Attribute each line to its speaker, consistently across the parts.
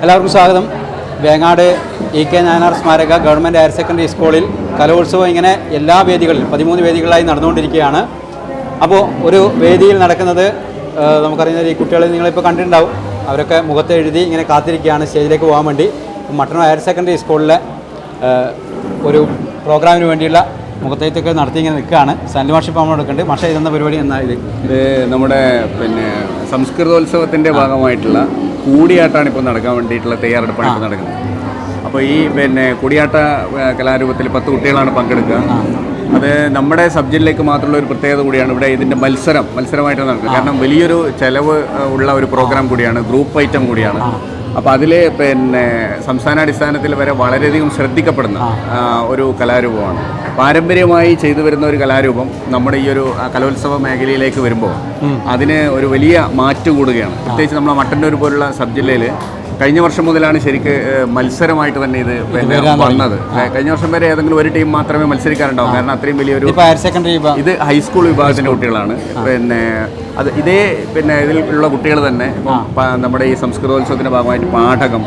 Speaker 1: എല്ലാവർക്കും സ്വാഗതം. Vengad E K Nayanar സ്മാരക ഗവൺമെന്റ് ഹയർ സെക്കൻഡറി സ്കൂളിൽ കലോത്സവം ഇങ്ങനെ എല്ലാ വേദികളിലും പതിമൂന്ന് വേദികളായി നടന്നുകൊണ്ടിരിക്കുകയാണ്. അപ്പോൾ ഒരു വേദിയിൽ നടക്കുന്നത് നമുക്കറിയുന്ന ഈ കുട്ടികളെ നിങ്ങളിപ്പോൾ കണ്ടിട്ടുണ്ടാവും. അവരൊക്കെ മുഖത്ത് എഴുതി ഇങ്ങനെ കാത്തിരിക്കുകയാണ് സ്റ്റേജിലേക്ക് പോകാൻ വേണ്ടി. മട്ടന്നൂർ ഹയർ സെക്കൻഡറി സ്കൂളിലെ ഒരു പ്രോഗ്രാമിന് വേണ്ടിയുള്ള മുഖത്തേത്തൊക്കെ നടത്തി ഇങ്ങനെ നിൽക്കുകയാണ്. സനൽ മാഷ് നമ്മൾ എടുക്കുന്നുണ്ട് മാഷ ഇതെന്ന പരിപാടി? എന്നാ ഇത്?
Speaker 2: ഇത് നമ്മുടെ പിന്നെ സംസ്കൃതോത്സവത്തിന്റെ ഭാഗമായിട്ടുള്ള കൂടിയാട്ടാണ് ഇപ്പോൾ നടക്കാൻ വേണ്ടിയിട്ടുള്ള തയ്യാറെടുപ്പാണ് ഇപ്പോൾ നടക്കുന്നത്. അപ്പോൾ ഈ പിന്നെ കൂടിയാട്ട കലാരൂപത്തിൽ പത്ത് കുട്ടികളാണ് പങ്കെടുക്കുക. അത് നമ്മുടെ സബ്ജക്റ്റിലേക്ക് മാത്രമുള്ള ഒരു പ്രത്യേകത കൂടിയാണ് ഇവിടെ ഇതിന്റെ മത്സരം മത്സരമായിട്ട് നടക്കുന്നത് കാരണം വലിയൊരു ചെലവ് ഉള്ള ഒരു പ്രോഗ്രാം കൂടിയാണ് ഗ്രൂപ്പ് ഐറ്റം കൂടിയാണ്. അപ്പോൾ അതിൽ പിന്നെ സംസ്ഥാനാടിസ്ഥാനത്തിൽ വരെ വളരെയധികം ശ്രദ്ധിക്കപ്പെടുന്ന ഒരു കലാരൂപമാണ്. പാരമ്പര്യമായി ചെയ്തു വരുന്ന ഒരു കലാരൂപം നമ്മുടെ ഈ ഒരു കലോത്സവ മേഖലയിലേക്ക് വരുമ്പോൾ അതിന് ഒരു വലിയ മാറ്റം കൂടുകയാണ്. പ്രത്യേകിച്ച് നമ്മളെ മട്ടന്നൂർ പോലുള്ള സബ് ജില്ലയിൽ കഴിഞ്ഞ വർഷം മുതലാണ് ശരിക്ക് മത്സരമായിട്ട് തന്നെ ഇത് പിന്നെ വന്നത്. കഴിഞ്ഞ വർഷം വരെ ഏതെങ്കിലും ഒരു ടീം മാത്രമേ മത്സരിക്കാറുണ്ടാവും. കാരണം അത്രയും വലിയൊരു
Speaker 1: ഹയർ സെക്കൻഡറി
Speaker 2: ഇത് ഹൈസ്കൂൾ വിഭാഗത്തിന്റെ കുട്ടികളാണ്. പിന്നെ അത് ഇതേ പിന്നെ ഇതിൽ ഉള്ള കുട്ടികൾ തന്നെ നമ്മുടെ ഈ സംസ്കൃതോത്സവത്തിന്റെ ഭാഗമായിട്ട് പാഠകം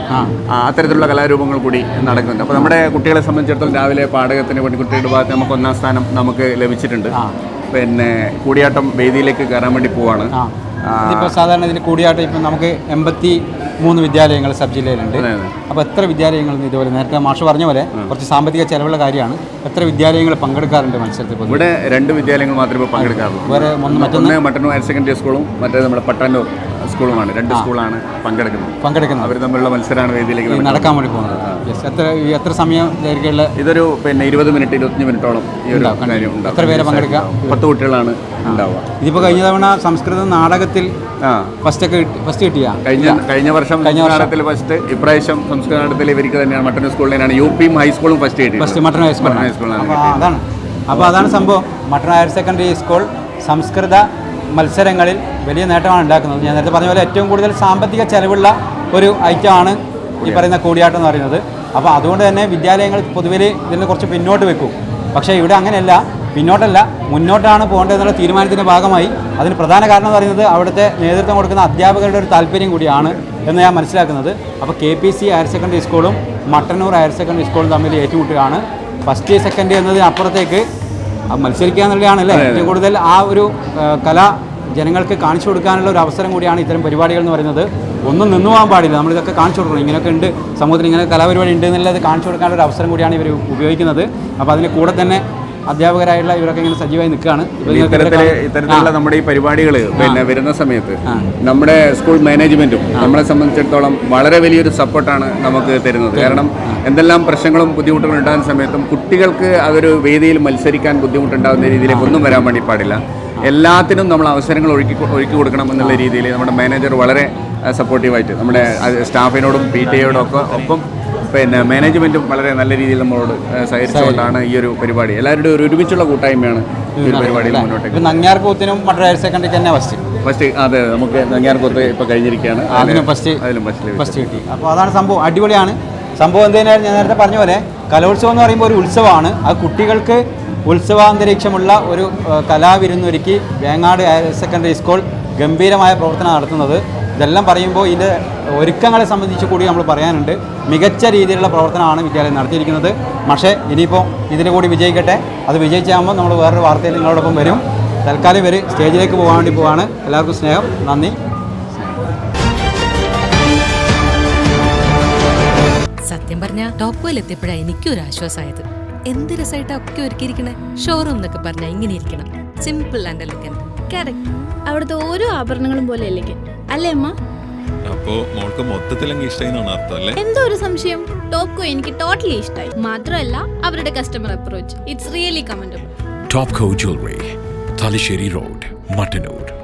Speaker 2: അത്തരത്തിലുള്ള കലാരൂപങ്ങൾ കൂടി നടക്കുന്നുണ്ട്. അപ്പോൾ നമ്മുടെ കുട്ടികളെ സംബന്ധിച്ചിടത്തോളം രാവിലെ പാഠകത്തിന് കുട്ടികളുടെ ഭാഗത്ത് നമുക്ക് ഒന്നാം സ്ഥാനം നമുക്ക് ലഭിച്ചിട്ടുണ്ട്. പിന്നെ കൂടിയാട്ടം വേദിയിലേക്ക് കയറാൻ വേണ്ടി പോവാണ്.
Speaker 1: സാധാരണ ഇതിൽ കൂടിയാട്ടം ഇപ്പം നമുക്ക് എൺപത്തി മൂന്ന് വിദ്യാലയങ്ങൾ സബ് ജില്ലയിലുണ്ട്. അപ്പോൾ എത്ര വിദ്യാലയങ്ങൾ ഇതുപോലെ നേരത്തെ മാഷ് പറഞ്ഞ പോലെ കുറച്ച് സാമ്പത്തിക ചെലവുള്ള കാര്യമാണ്. എത്ര വിദ്യാലയങ്ങൾ പങ്കെടുക്കാറുണ്ട് മത്സരത്തിൽ
Speaker 2: ഇവിടെ രണ്ട് വിദ്യാലയങ്ങൾ മാത്രമേ പങ്കെടുക്കാറുള്ളൂ.
Speaker 1: വേറെ ഒന്ന് മറ്റൊന്ന്
Speaker 2: മട്ടന്നൂർ ഹയർ സെക്കൻഡറി സ്കൂളും മറ്റേ നമ്മുടെ പട്ടാന്നൂർ സ്കൂളുമാണ്. രണ്ട് സ്കൂളാണ് പങ്കെടുക്കുന്നത്.
Speaker 1: പങ്കെടുക്കുന്നത്.
Speaker 2: അവർ തമ്മിലുള്ള മത്സരമാണ് വേദിയിലേക്ക്
Speaker 1: നടക്കാൻ വേണ്ടി പോകുന്നത്. എത്ര എത്ര സമയം ദൈർഘ്യമുള്ള
Speaker 2: ഇതൊരു പിന്നെ ഇരുപത് മിനിറ്റ് ഇരുപത്തഞ്ച് മിനിറ്റോളം ഈ ഒരു കാര്യം ഉണ്ടാവും.
Speaker 1: എത്ര പേരെ പങ്കെടുക്കാം?
Speaker 2: പത്ത് കുട്ടികളാണ് ഉണ്ടാവുക.
Speaker 1: ഇതിപ്പോൾ കഴിഞ്ഞ തവണ സംസ്കൃത നാടകത്തിൽ
Speaker 2: ആ.
Speaker 1: ഫസ്റ്റൊക്കെ ഫസ്റ്റ് കിട്ടിയ?
Speaker 2: കഴിഞ്ഞ കഴിഞ്ഞ വർഷം കഴിഞ്ഞ നാടകത്തിൽ ഫസ്റ്റ് ഇപ്രാവശ്യം നാടകത്തിൽ ഇവർക്ക് തന്നെയാണ് മട്ടന്നൂർ സ്കൂളിനാണ് യു പിയും ഹൈസ്കൂളും ഫസ്റ്റ് കിട്ടി
Speaker 1: ഫസ്റ്റ് മട്ടൺ ഹൈസ്കൂൾ
Speaker 2: മട്ടൺ ഹൈസ്കൂളിലാണ്
Speaker 1: അപ്പോൾ അതാണ്. അപ്പോൾ അതാണ് സംഭവം. മട്ടൺ ഹയർ സെക്കൻഡറി സ്കൂൾ സംസ്കൃത മത്സരങ്ങളിൽ വലിയ നേട്ടമാണ് ഉണ്ടാക്കുന്നത്. ഞാൻ നേരത്തെ പറഞ്ഞ പോലെ ഏറ്റവും കൂടുതൽ സാമ്പത്തിക ചെലവുള്ള ഒരു ഐറ്റമാണ് ഈ പറയുന്ന കൂടിയാട്ടം എന്ന് പറയുന്നത്. അപ്പോൾ അതുകൊണ്ട് തന്നെ വിദ്യാലയങ്ങൾ പൊതുവിൽ ഇതിൽ കുറച്ച് പിന്നോട്ട് വെക്കും. പക്ഷേ ഇവിടെ അങ്ങനെയല്ല. പിന്നോട്ടല്ല. മുന്നോട്ടാണ് പോകേണ്ടതെന്നുള്ള തീരുമാനത്തിന്റെ ഭാഗമായി അതിന് പ്രധാന കാരണം എന്ന് പറയുന്നത് അവിടുത്തെ നേതൃത്വം കൊടുക്കുന്ന അധ്യാപകരുടെ ഒരു താല്പര്യം കൂടിയാണ് എന്ന് ഞാൻ മനസ്സിലാക്കുന്നത്. അപ്പോൾ K P C higher secondary സ്കൂളും മട്ടന്നൂർ ഹയർ സെക്കൻഡറി സ്കൂളും തമ്മിൽ ഏറ്റുമുട്ടുകയാണ്. ഫസ്റ്റ് സെക്കൻഡ് എന്നതിനപ്പുറത്തേക്ക് മത്സരിക്കുക എന്നുള്ളതാണല്ലേ ഏറ്റവും കൂടുതൽ ആ ഒരു കല ജനങ്ങൾക്ക് കാണിച്ചു കൊടുക്കാനുള്ള ഒരു അവസരം കൂടിയാണ് ഇത്തരം പരിപാടികൾ എന്ന് പറയുന്നത്. ഒന്നും നിന്നു പോകാൻ പാടില്ല. നമ്മളിതൊക്കെ കാണിച്ചു കൊടുക്കണം. ഇങ്ങനെയൊക്കെ ഉണ്ട്. സമൂഹത്തിൽ ഇങ്ങനെ കലാപരിപാടി ഉണ്ട് എന്നുള്ളത് കാണിച്ചു കൊടുക്കാനുള്ള ഒരു അവസരം കൂടിയാണ് ഇവർ ഉപയോഗിക്കുന്നത്. അപ്പോൾ അതിന് കൂടെ തന്നെ അധ്യാപകരായിട്ടുള്ള ഇവരൊക്കെ ഇങ്ങനെ സജീവമായി നിൽക്കുകയാണ്.
Speaker 2: ഇത്തരത്തിലുള്ള നമ്മുടെ ഈ പരിപാടികൾ പിന്നെ വരുന്ന സമയത്ത് നമ്മുടെ സ്കൂൾ മാനേജ്മെന്റും നമ്മളെ സംബന്ധിച്ചിടത്തോളം വളരെ വലിയൊരു സപ്പോർട്ടാണ് നമുക്ക് തരുന്നത്. കാരണം എന്തെല്ലാം പ്രശ്നങ്ങളും ബുദ്ധിമുട്ടുകളും ഉണ്ടാകുന്ന സമയത്തും കുട്ടികൾക്ക് അതൊരു വേദിയിൽ മത്സരിക്കാൻ ബുദ്ധിമുട്ടുണ്ടാകുന്ന രീതിയിലേക്ക് ഒന്നും വരാൻ വേണ്ടി പാടില്ല. എല്ലാത്തിനും നമ്മൾ അവസരങ്ങൾ ഒഴുക്കി ഒഴുക്കി ഒരുക്കി കൊടുക്കണം എന്നുള്ള രീതിയിൽ നമ്മുടെ മാനേജർ വളരെ സപ്പോർട്ടീവായിട്ട് നമ്മുടെ സ്റ്റാഫിനോടും പി ടി എയോടും ഒക്കെ ഒപ്പം പിന്നെ മാനേജ്മെന്റും വളരെ നല്ല രീതിയിൽ നമ്മളോട് സഹകരിച്ചുകൊണ്ടാണ് ഈ ഒരു പരിപാടി. എല്ലാവരുടെ ഒരു ഒരുമിച്ചുള്ള കൂട്ടായ്മയാണ് ഈ ഒരു പരിപാടിയിൽ മുന്നോട്ടേക്ക്
Speaker 1: ഇപ്പം നങ്ങ്യാർകൂത്തിനും മറ്റൊരു ഹയർ സെക്കൻഡറിക്ക് തന്നെ ഫസ്റ്റ്
Speaker 2: ഫസ്റ്റ് അതെ നമുക്ക് നങ്ങ്യാർകൊത്ത് ഇപ്പോൾ കഴിഞ്ഞിരിക്കുകയാണ്.
Speaker 1: ഫസ്റ്റ്
Speaker 2: അതിലും ഫസ്റ്റ്
Speaker 1: ഫസ്റ്റ് കിട്ടി. അപ്പോൾ അതാണ് സംഭവം. അടിപൊളിയാണ്. സംഭവം എന്തിനാണ് ഞാൻ നേരത്തെ പറഞ്ഞ പോലെ കലോത്സവം എന്ന് പറയുമ്പോൾ ഒരു ഉത്സവമാണ്. അത് കുട്ടികൾക്ക് ഉത്സവാന്തരീക്ഷമുള്ള ഒരു കലാവിരുന്നൊരുക്കി വേങ്ങാട് ഹയർ സെക്കൻഡറി സ്കൂൾ ഗംഭീരമായ പ്രവർത്തനം നടത്തുന്നത്. ഇതെല്ലാം പറയുമ്പോൾ ഇതിന്റെ ഒരുക്കങ്ങളെ സംബന്ധിച്ച് കൂടി നമ്മൾ പറയാനുണ്ട്. മികച്ച രീതിയിലുള്ള പ്രവർത്തനമാണ് വിദ്യാലയം നടത്തിയിരിക്കുന്നത്. പക്ഷേ ഇനിയിപ്പോൾ ഇതിന് കൂടി വിജയിക്കട്ടെ. അത് വിജയിച്ചാകുമ്പോൾ നമ്മൾ വേറൊരു വാർത്തയിൽ നിങ്ങളോടൊപ്പം വരും. തൽക്കാലം ഇവർ സ്റ്റേജിലേക്ക് പോകാൻ വേണ്ടി പോവാണ്. എല്ലാവർക്കും സ്നേഹം. നന്ദി.
Speaker 3: സത്യം പറഞ്ഞ ടോപ്പ് എത്തിയപ്പോഴാണ് എനിക്കും ഒരു ആശ്വാസമായത്. എന്ത് രസമായിട്ടാ ഒക്കെ ഒരുക്കിയിരിക്കണേ. ഷോറൂം എന്നൊക്കെ പറഞ്ഞാൽ ഇങ്ങനെ ഇരിക്കണം. Simple and elegant
Speaker 4: correct. അവിടുത്തെ ഓരോ ആഭരണങ്ങളും പോലെ അല്ലേ അല്ലേ അമ്മ?
Speaker 5: അപ്പോ മോൾക്ക് മൊത്തത്തിൽ അങ്ങ് അർത്ഥം അല്ലേ?
Speaker 4: എന്തോ ഒരു സംശയം. ടോപ്കോ എനിക്ക് ടോട്ടലി ഇഷ്ടമായി മാത്രമല്ല അവരുടെ customer approach it's really commendable
Speaker 6: Topco jewellery Thalassery road Matanur.